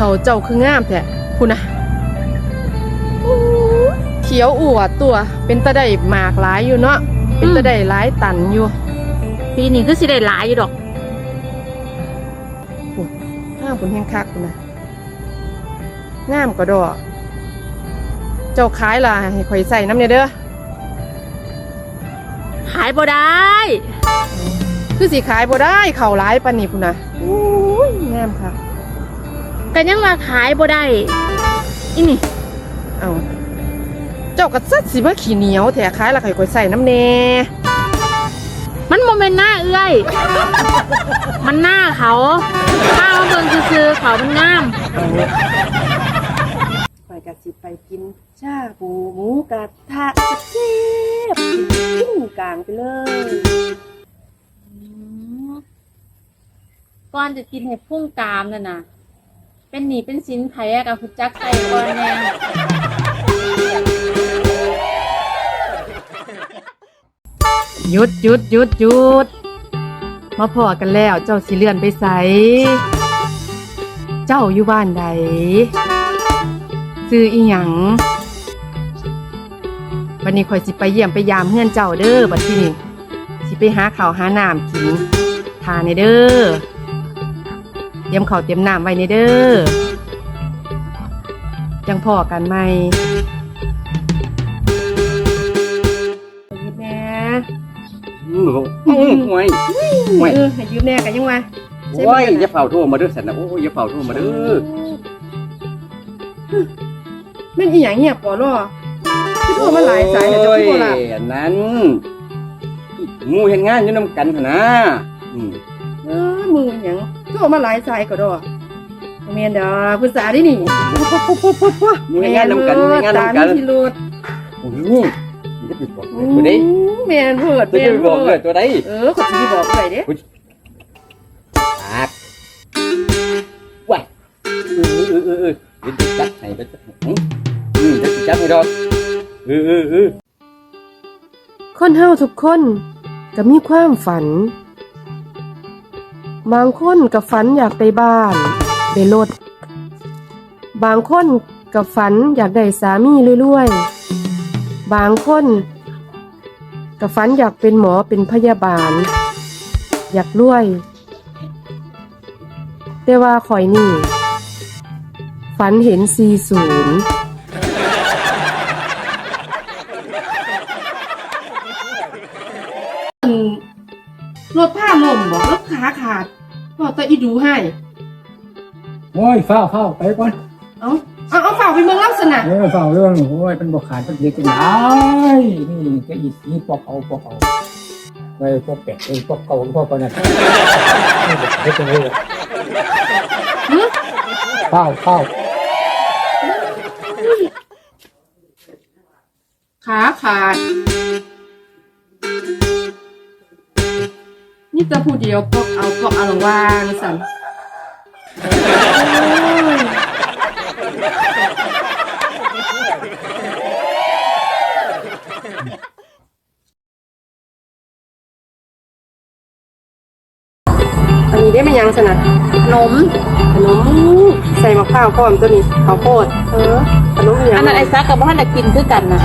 เขาเจ้าคืองามแท้คุณนะอู้เขียวอวดตัว เป็นตะได้หมากหลายอยู่เนาะเป็นตะได้หลายตันอยู่ปีนี้คือสิได้หลายอยู่ดอกห้าผลแห่งคักคุณนะงามก็ดอก เจ้าขายล่ะให้ข่อยใส่น้ำเนี่ยเด้อขายบ่ได้ คือสิขายบ่ได้เข่าหลายปานนี้พุ่นนะอู้ยงามค่ะ กันยังว่าขายบ่ได้อีนี่เอาเจ้าก็ซัดสิมาขี้เหนียวแถขายล่ะข่อยข่อยใส่น้ำแน่มันโมเมนหน้าเอื้อยมันหน้าเขาข้าวเบิ่งซื่อๆเขามันงามข่อยก็สิไปกินชาบูหมูกระทะเจ็บกินกิ้งกลางไปเลยก่อนจะกินให้พุ่งกามนั่นน่ะ เป็นหนีเป็นสินไผอะกับคุณจักใส่ก่อนแน่หยุดหยุดหยุดหยุดมาพอกันแล้วเจ้าสิเลื่อนไปใสเจ้าอยู่บ้านใดซื้ออีหยังวันนี้ข่อยสิไปเยี่ยมไปยามเฮือนเจ้าเด้อบัดทีนี้สิไปหาข้าวหาน้ำกินทานในเด้อ เตรียมข้าวเตรียมน้ำไว้ในเด้อจังพอกันไหมยืมแหน่อืมโอ้ยห่วยห่วยเออให้ยืมแหน่กันยังวะใช่ไหมโอ้ยอย่าเฝ้าโทรมาเด้อสันนะโอ้ยอย่าเฝ้าโทรมาเด้อแม่นอีหยังเงียบก่อนรอคือโทรมาหลายสายแล้วจะโอ้ยโทรละอันนั้นหมูเห็นงานอยู่นำกันหั่นนะอืมเออมือหยัง โทรมาหลายสายก็ดอบ่แม่นดอกภาษาดินี่หมูเห็นงานนำกันหมู่เฮ็ดงานนำกันตามที่รูดโอ้ยจะไปบอกเลยตัวใดแม่นเพิดจะแม่นไปบเพิอกเลยดตัวใดเออขอยสิบอกไปเด้ปากว้ายเออเออเออเออเดี๋ยวจะจัดให้เดี๋ยวจะอืมอืมเดี๋ยวจะจัดให้ดอกเออเออเออ คนเฮาทุกคนก็มีความฝัน บางคนก็ฝันอยากได้บ้านได้รถบางคนก็ฝันอยากได้สามีรวยๆบางคนก็ฝันอยากเป็นหมอเป็นพยาบาล อยากรวย แต่ว่าข่อยนี่ ฝันเห็น40รถผ้าล่มบอกรถขาขาด บอกตาอีดูให้ โอ้ยเฝ้าเฝ้าไปก่อนเอาเอาเอาฝากไปเมืองลักษณะเออเฝ้าเรื่องโอ้ยเป็นบกขาดเป็นเด็กกันได้นี่ก็อีสีพวกเขาพวกเขาไอ้พวกเป็ดไอ้พวกเก่าพวกคนนั้นเด็กกันเลยเฝ้าเฝ้าขาขาด นี่จะพูดเดียวก็เอาก็เอาระวางสันอันนี้ได้ไหมยังสนะขนมขนมใส่มะพร้าวพร้อมตัวนี้ข้าวโพดเออขนมอหย่างอันนั้นไอ้ซักกับบ้านน่ะกินคือกันนะ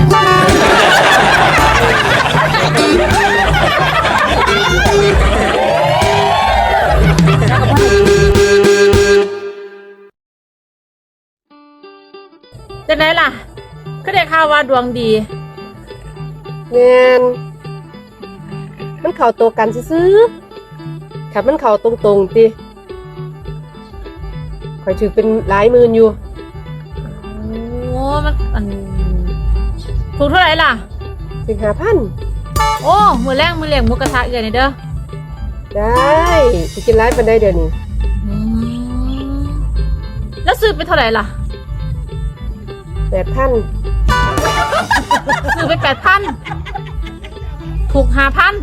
ล่ะ ก็ได้ข่าวว่าดวงดี แมนมันเข่าตัวกันซื้อๆขับมันเข่าตรงๆติคอยถือเป็นหลายหมื่นอยู่ โอ้ มันอันถูกเท่าไหร่ล่ะ ถึงหาพัน โอ้ มือแรกมือเหลี่ยงหมุกกระทะเอือนี่เด้อได้จะกินร้ายปันได้เดี๋ยวนี้ อืมแล้วซื้อไปเท่าไหร่ล่ะ แปดพันซื้อไปแปดพันถูกห้าพัน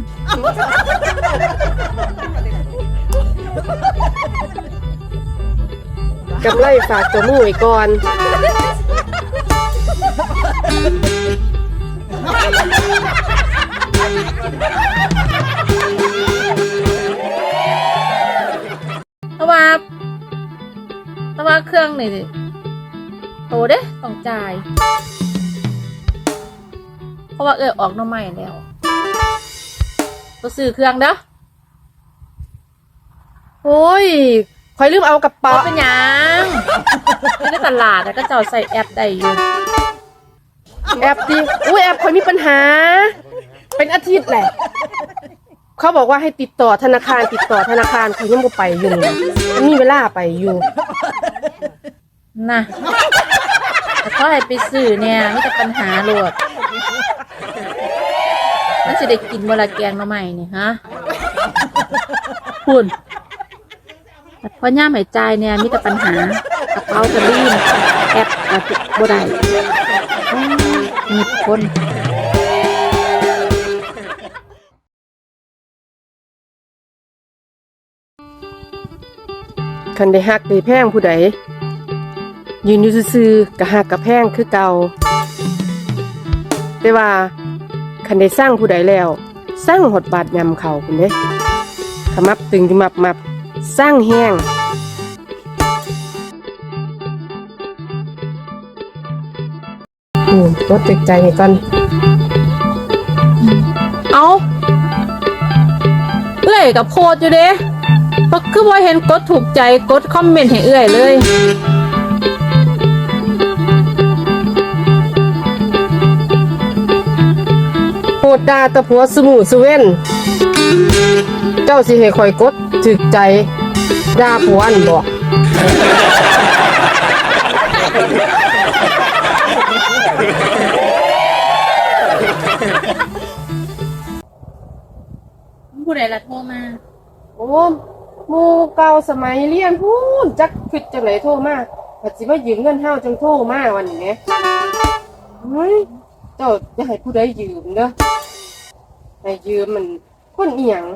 กำไรฝากตัวหมูไว้ก่อนแต่ว่าแต่ว่าว่าเครื่องนี่ โตเด้ต้องจ่าย เพราะว่าเออออกน้ำใหม่แล้วก็ซื้อเครื่องเด้อโอ้ยคอยลืมเอากระเป๋าเป็นยังอยู่ในตลาดแล้วก็เจ้าใส่แอปได้อยู่แอปดิอุ้ยแอปคอยมีปัญหา เป็นอาทิตย์แหละ เขาบอกว่าให้ติดต่อธนาคารติดต่อธนาคารคอยยังบ่ไปอยู่ มีเวลาไปอยู่ นะแต่เขาให้ไปซื้อเนี่ยมีแต่ปัญหาโลดมันจะได้กินเวลาแกงหน่อไม้นี่ฮะคุณพอย่ามหายใจเนี่ยมีแต่ปัญหากระเป๋าจะรีนแอปอาจจะบ่ได้มีคนคันได้ฮักได้แพงผู้ใด ยืนอยู่ซื่อๆกะฮักกะแพงคือเก่าแต่ว่าคันได้สร้างผู้ใดแล้ว สร้างหดบาดยำเขาคุณเด้ขมับตึงขมับมับสร้างแห้งอืมรถติดใจให้ก่อน เอาเอื้อยกับโพดอยู่เด้เพราะคือว่าเห็นกดถูกใจกดคอมเมนต์ให้เอื้อยเลย ดดาตะผัวสมูสเว่นเจ้าสิให้คอยกดถึกใจดาผัวอันบอกผู้ใดละโทรมาโอ้หมูเก่าสมัยเรียนพูนจักคิดจังไหนโทรมาปัจจิมายืมเงินเฮาจังโทรมาวันนี้แหมเฮ้ยเจ้าจะให้ผู้ใดยืมเด้อ ให้ยืมมันคนอีหยัง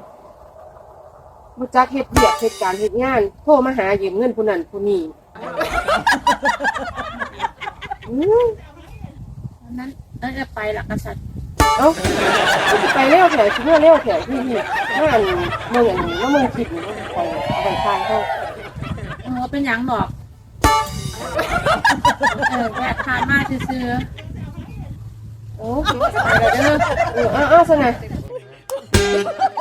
บ่จักเฮ็ดเวียกเฮ็ดการเฮ็ดงาน โทรมาหายืมเงินผู้นั้นผู้นี้อืมวันนั้นเอ้ยไปละกษัตริย์เอ้าก็สิไปเร็วแถวสิเมื่อเร็วแถวที่นี่งานเมืองอันนี้แล้วเมืองคิดนี่ไปเอาไปทายเฮาเออเป็นหยังบอก เออแวะทานมาซื้อโอ้ยไปแล้วเด้อเออเอาเอาซะนะ Ha ha ha!